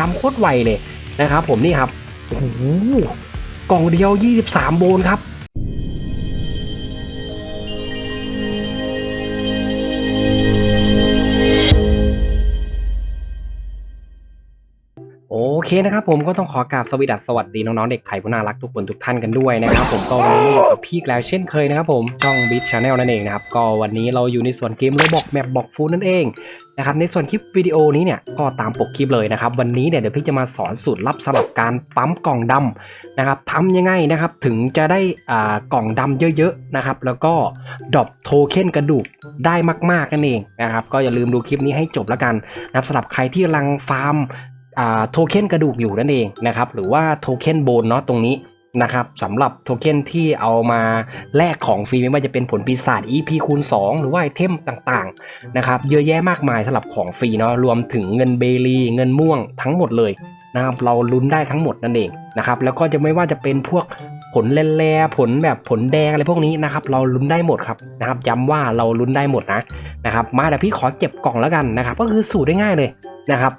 ดำโคตรไวเลยนะครับผมนี่ครับโอ้โหกล่องเดียว 23 โบนครับ เคนะครับผมก็ต้องขอกราบสวสดัสสวัสดีน้องๆเด็กไทยผู้น่ารักทุกคนทุกท่านกันด้วยนะครับผมก็วันนี้อยู่กับพี่แล้วเช่นเคยนะครับผมช่อง Beat Channel นั่นเองนะครับก็วันนี้เราอยู่ในส่วนเกมโรบอกแมปบอกฟูนั่นเองนะครับในส่วนคลิปวิดีโอนี้เนี่ยก็ตามปกคลิปเลยนะครับวันนี้เนี่ยเดี๋ยวพี่จะมาสอนสูตรลับสำหรับการปั๊มกล่องดำนะครับทำยังไงนะครับถึงจะได้อ่ากล่องดำเยอะๆนะครับแล้วก็ดรอปโทเค็นกระดูกได้มากๆนั่นเองนะครับก็อย่าลืมดูคลิปนี้ให้จบแล้วกันนะครับสำหรับใครที่กำลังฟาร์ม โทเค็นกระดูกอยู่นั่นเองนะครับหรือว่าโทเค็นโบนเนาะตรงนี้นะครับสำหรับโทเค็นที่เอามาแลกของฟรีไม่ว่าจะเป็นผลปีศาจ EP คูณ 2 หรือว่าไอเทมต่างๆนะครับเยอะแยะมากมายสำหรับของฟรีเนาะรวมถึงเงินเบลีเงินม่วงทั้งหมดเลยนะครับเราลุ้นได้ทั้งหมดนั่นเองนะครับแล้วก็จะไม่ว่าจะเป็นพวกผลแล่ผลแบบผลแดงอะไรพวกนี้นะครับเราลุ้นได้หมดครับนะครับย้ำว่าเราลุ้นได้หมดนะนะครับมาเดี๋ยวพี่ขอเก็บกล่องแล้วกันนะครับก็คือสูตรได้ง่ายเลยนะครับ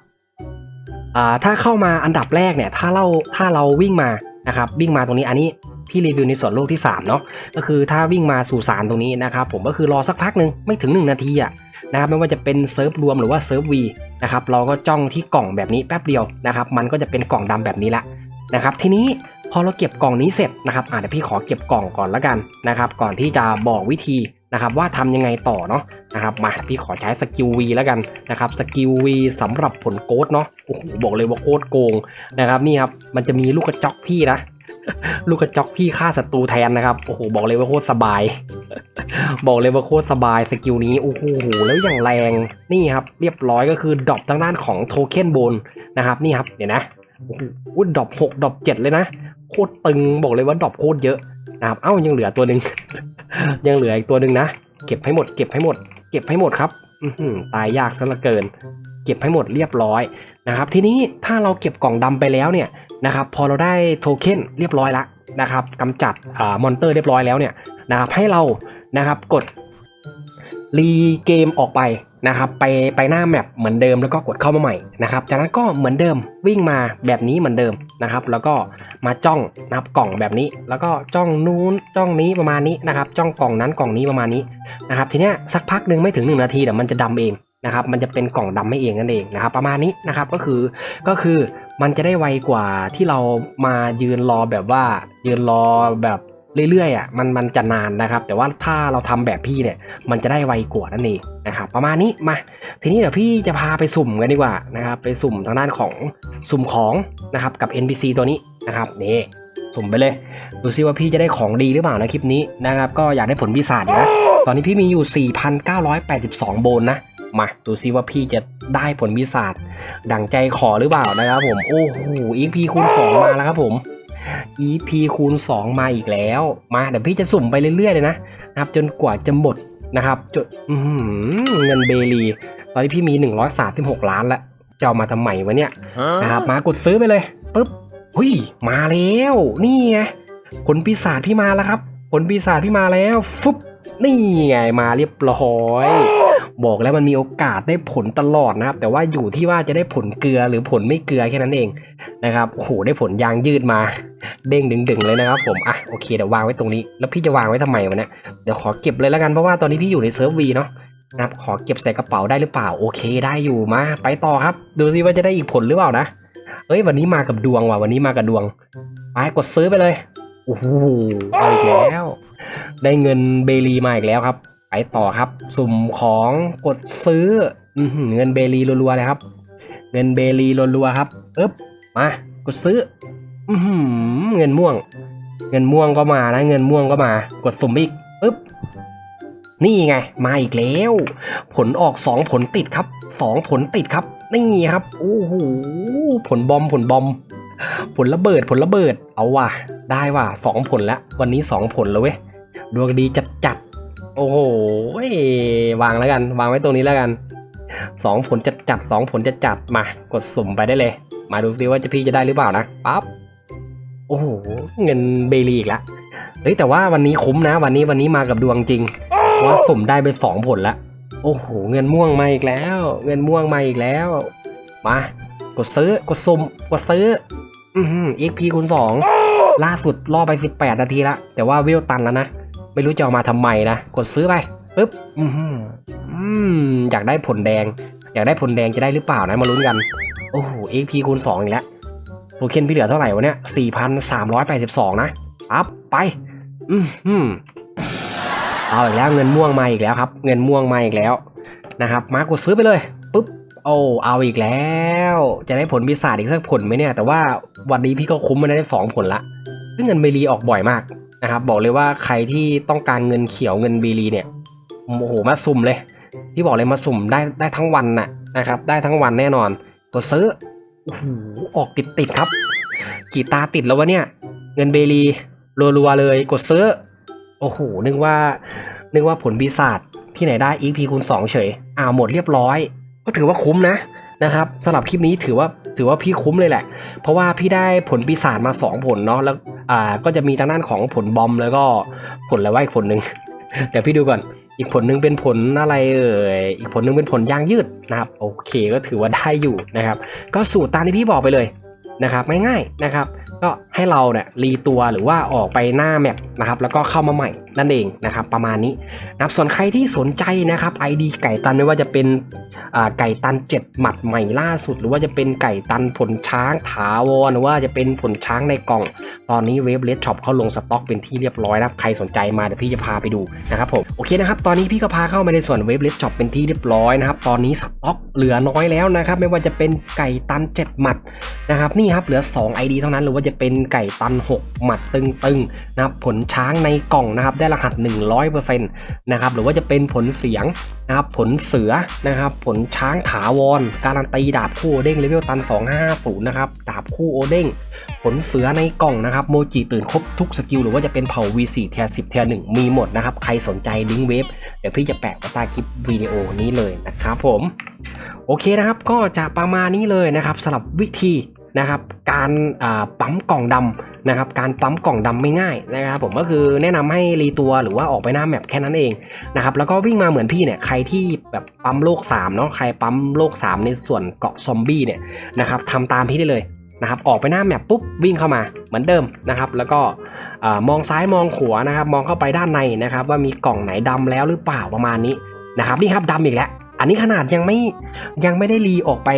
ถ้าเข้ามาอันดับแรกเนี่ยถ้าเราถ้าเราวิ่งมานะครับวิ่งมาตรงนี้อันนี้พี่รีวิวในส่วนโลกที่3เนาะก็คือถ้าวิ่งมาสู่สารตรงนี้นะครับผมก็คือรอสักพักหนึ่งไม่ถึง 1 นาทีอะนะครับไม่ว่าจะเป็นเซิร์ฟรวมหรือว่าเซิร์ฟวีนะครับเราก็จ้องที่กล่องแบบนี้แป๊บเดียวนะครับมันก็จะเป็นกล่องดำแบบนี้ละนะครับทีนี้พอเราเก็บกล่องนี้เสร็จนะครับอ่าเดี๋ยวพี่ขอเก็บกล่องก่อนละกันนะครับก่อนที่จะบอกวิธี นะครับว่าทำยังไงต่อเนาะนะครับมาพี่ขอใช้สกิลวีแล้วกันนะครับสกิลวีสำหรับผลโกดเนาะโอ้โหบอกเลยว่าโคตรโกงนะครับนี่ครับมันจะมีลูกกระจอกพี่นะลูกกระจอกพี่ฆ่าศัตรูแทนนะครับโอ้โหบอกเลยว่าโคตรสบาย บอกเลยว่าโคตรสบายสกิลนี้โอ้โหแล้วอย่างแรงนี่ครับเรียบร้อยก็คือดรอปทางด้านของโทเค็นโบนนะครับนี่ครับเดี๋ยวนะโอ้โหดรอปหกดรอปเจ็ดเลยนะโคตรตึงบอกเลยว่าดรอปโคตรเยอะ นะครับเอ้ายังเหลือตัวหนึ่ง ยังเหลืออีกตัวหนึ่งนะ เก็บให้หมด เก็บให้หมด เก็บให้หมดครับตายยากซะเหลือเกิน เก็บให้หมดเรียบร้อยนะครับ ทีนี้ถ้าเราเก็บกล่องดำไปแล้วเนี่ยนะครับ พอเราได้โทเค็นเรียบร้อยแล้วนะครับกำจัดอ่ามอนเตอร์เรียบร้อยแล้วเนี่ยนะครับให้เรานะครับกดรีเกมออกไป นะครับไปไปหน้าแมปเหมือนเดิมแล้วก็กดเข้ามาใหม่นะครับจากนั้นก็เหมือนเดิมวิ่งมาแบบนี้เหมือนเดิมนะครับ แล้วก็มาจ้องนับกล่องแบบนี้ แล้วก็จ้องนู้นจ้องนี้ประมาณนี้นะครับ จ้องกล่องนั้นกล่องนี้ประมาณนี้นะครับ ทีเนี้ยสักพักหนึ่งไม่ถึง 1 นาทีเดี๋ยวมันจะดำเองนะครับ มันจะเป็นกล่องดำไม่เองนั่นเองนะครับ ประมาณนี้นะครับก็คือก็คือมันจะได้ไวกว่าที่เรามายืนรอแบบว่ายืนรอแบบ เรื่อยๆอะมันมันจะนานนะครับ แต่ว่าถ้าเราทำแบบพี่เนี่ยมันจะได้ไวกว่านั่นเองนะครับประมาณนี้มาทีนี้เดี๋ยวพี่จะพาไปสุ่มกันดีกว่านะครับไปสุ่มทางด้านของสุ่มของนะครับกับ NPC ตัวนี้นะครับนี่สุ่มไปเลยดูซิว่าพี่จะได้ของดีหรือเปล่านะคลิปนี้นะครับก็อยากได้ผลพิศาจนะตอนนี้พี่มีอยู่ 4,982 โบนนะมาดูซิว่าพี่จะได้ผลพิศาจดังใจขอหรือเปล่านะครับผมโอ้โห EP คูณ2มาแล้วครับผม EP คูณ 2 มาอีกแล้ว มาเดี๋ยวพี่จะสุ่มไปเรื่อยๆเลยนะนะครับ จนกว่าจะหมดนะครับจนอื้อหือเงินเบลี ตอนนี้พี่มี 136 ล้านแล้วจะเอามาทำไมวะเนี่ยนะครับ มากดซื้อไปเลยปุ๊บหุยมาแล้วนี่ไงผลปีศาจพี่มาแล้วครับผลปีศาจพี่มาแล้วฟุบนี่ไงมาเรียบร้อย บอกแล้วมันมีโอกาสได้ผลตลอดนะครับ แต่ว่าอยู่ที่ว่าจะได้ผลเกลือหรือผลไม่เกลือแค่นั้นเองนะครับโอ้โหได้ผลยางยืดมา เด้งดึงๆเลยนะครับผมอะโอเคเดี๋ยววางไว้ตรงนี้ แล้วพี่จะวางไว้ทำไมวะเนี่ยเดี๋ยวขอเก็บเลยแล้วกันเพราะว่าตอนนี้พี่อยู่ในเซิร์ฟวีเนาะนะครับขอเก็บใส่กระเป๋าได้หรือเปล่าโอเคได้อยู่มาไปต่อครับ ดูซิว่าจะได้อีกผลหรือเปล่านะเอ้ยวันนี้มากับดวงว่ะวันนี้มากับดวงไปกดซื้อไปเลยโอ้โหเอาอีกแล้ว ได้เงินเบลีมาอีกแล้วครับ ไปต่อครับ สุ่มของกดซื้ออื้อหือเงินเบลีรัวๆเลยครับ เงินเบลีรัวๆครับอึ๊บมากดซื้ออือหือเงินม่วง เงินม่วงก็มานะเงินม่วงก็มา กดสุ่มอีกปึ๊บนี่ไง มาอีกแล้ว ผลออกสองผลติดครับสองผลติดครับ นี่ครับโอ้โหผลบอมผลบอม ผลระเบิดผลระเบิด เอาว่ะ ได้ว่ะสองผลแล้ววันนี้สองผลแล้วเว้ยดวงดีจัดจัดๆ โอ้โหวางแล้วกัน วางไว้ตรงนี้แล้วกันสองผลจัดจัดสองผลจัดจัดมากดสุ่มไปได้เลย มาดูซิว่าจะพี่จะได้หรือเปล่านะปั๊บโอ้โหเงินเบลีอีกแล้วเฮ้ยแต่ว่าวันนี้คุ้มนะ วันนี้วันนี้มากับดวงจริงว่าสุ่มได้ไปสองผลละโอ้โหเงินม่วงมาอีกแล้ว เงินม่วงมาอีกแล้วมากดซื้อกดซุ่มกดซื้ออือหือ XP คูณสองล่าสุดล่อไป18นาทีละแต่ว่าเวลตันแล้วนะ ไม่รู้จะเอามาทำไมนะ กดซื้อไปปึ๊บอือหืออืมอยากได้ผลแดง อยากได้ผลแดงจะได้หรือเปล่านะมาลุ้นกัน โอ้โห XP คูณ 2 อีกแล้วโทเค็นพี่เหลือเท่าไหร่วะเนี่ย4,382 นะอัพไป อือหือเอาอีกแล้วเงินม่วงมาอีกแล้วครับ เงินม่วงมาอีกแล้วนะครับ มากดซื้อไปเลยปุ๊บโอ้เอาอีกแล้ว จะได้ผลปีศาจอีกสักผลไหมเนี่ย แต่ว่าวันนี้พี่ก็คุ้มมาได้สองผลละซึ่งเงินเบรีออกบ่อยมาก นะครับบอกเลยว่าใครที่ต้องการเงินเขียวเงินเบรีเนี่ยโอ้โหมาสุ่มเลยพี่บอกเลยมาสุ่มได้ได้ทั้งวันน่ะนะครับ ได้ทั้งวันแน่นอนกดซื้อโอ้โหออกติดติดครับ กี่ตาติดแล้ววะเนี่ย เงินเบรีรัวๆเลยกดซื้อ โอ้โหนึกว่า นึกว่าผลปีศาจที่ไหนได้ EP คูณ2เฉยอ้าวหมดเรียบร้อย ก็ถือว่าคุ้มนะ นะครับสำหรับคลิปนี้ถือว่าถือว่าพี่คุ้มเลยแหละ เพราะว่าพี่ได้ผลปีศาจมา 2 ผลเนาะแล้วอ่าก็จะมีทางด้านของผลบอมแล้วก็ผลอะไรว่าอีกผลหนึ่งเดี๋ยวพี่ดูก่อนอีกผลหนึ่งเป็นผลอะไรเอ่ยอีกผลหนึ่งเป็นผลยางยืดนะครับโอเคก็ถือว่าได้อยู่นะครับ ก็สูตรตามที่พี่บอกไปเลยนะครับง่ายๆนะครับ ก็ ให้เราเนี่ยรีตัวหรือว่าออกไปหน้าแมปนะครับแล้วก็เข้ามาใหม่นั่นเองนะครับประมาณนี้นะครับส่วนใครที่สนใจนะครับ ID ไก่ตันไม่ว่าจะเป็นไก่ตัน 7 หมัดใหม่ล่าสุด หรือว่าจะเป็นไก่ตันผลช้างถาวรหรือว่าจะเป็นผลช้างในกล่อง ตอนนี้เว็บเลดช็อปเขาลงสต็อกเป็นที่เรียบร้อยนะครับใครสนใจมาเดี๋ยวพี่จะพาไปดูนะครับผมโอเคนะครับตอนนี้พี่ก็พาเข้ามาในส่วนเว็บเลดช็อปเป็นที่เรียบร้อยนะครับตอนนี้สต็อกเหลือน้อยแล้วนะครับไม่ว่าจะเป็นไก่ตัน 7 หมัดนะครับนี่ครับเหลือ 2 ID เท่านั้นหรือว่าจะเป็นไก่ตัน 6 หมัดตึงๆนะครับผลช้างในกล่องนะครับได้รหัส 100%นะครับหรือว่าจะเป็นผลเสียงนะครับผลเสือนะครับผลช้างถาวร การันตีดาบคู่โอเด้งเลเวลตัน250 นะครับดาบคู่โอเด้งผลเสือในกล่องนะครับโมจิตื่นครบทุกสกิลหรือว่าจะเป็นเผ่า V4 เทีย10เทีย1มีหมดนะครับใครสนใจลิงก์เว็บเดี๋ยวพี่จะแปะไว้ใต้คลิปวิดีโอนี้เลยนะครับผม โอเคนะครับก็จะประมาณนี้เลยนะครับสำหรับวิธี นะครับการปั๊มกล่องดำนะครับการปั๊มกล่องดำไม่ง่ายนะครับผมก็คือแนะนำให้รีตัวหรือว่าออกไปหน้าแมปแค่นั้นเองนะครับแล้วก็วิ่งมาเหมือนพี่เนี่ยใครที่แบบปั๊มโลก3เนาะใครปั๊มโลก 3 ในส่วนเกาะซอมบี้เนี่ยนะครับทำตามพี่ได้เลยนะครับออกไปหน้าแมปปุ๊บวิ่งเข้ามาเหมือนเดิมนะครับแล้วก็อมองซ้ายมองขวานะครับมองเข้าไปด้านในนะครับว่ามีกล่องไหนดำแล้วหรือเปล่าประมาณนี้นะครับนี่ครับดำอีกแล้ว อันนี้ขนาดยังไม่ยังไม่ได้รีออกไป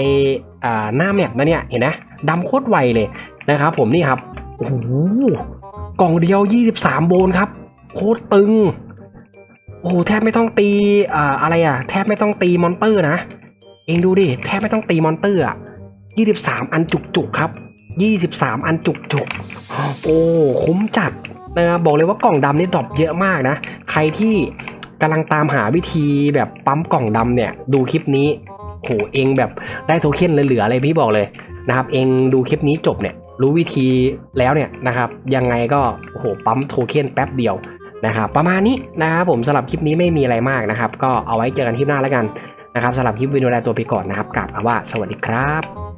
หน้าแมปนะเนี่ยเห็นไหมดำโคตรไวเลยนะครับผมนี่ครับโอ้โหกล่องเดียว 23 โบนครับ โคตรตึง โอ้โหแทบไม่ต้องตีอ่าอะไรอะ แทบไม่ต้องตีมอนเตอร์นะ เองดูดิ แทบไม่ต้องตีมอนเตอร์อะ23 อันจุกๆครับ 23 อันจุกๆ โอ้ คุ้มจัดนะครับบอกเลยว่ากล่องดำนี่ดรอปเยอะมากนะ ใครที่ กำลังตามหาวิธีแบบปั๊มกล่องดำเนี่ย ดูคลิปนี้โหเองแบบได้โทเค็นเหลือๆเลยพี่บอกเลยนะครับ เองดูคลิปนี้จบเนี่ย รู้วิธีแล้วเนี่ยนะครับ ยังไงก็โหปั๊มโทเค็นแป๊บเดียวนะครับ ประมาณนี้นะครับผมสำหรับคลิปนี้ไม่มีอะไรมากนะครับ ก็เอาไว้เจอกันคลิปหน้าแล้วกันนะครับสำหรับคลิปวิดีโอแรกตัวไปก่อนนะครับกลับคำว่าสวัสดีครับ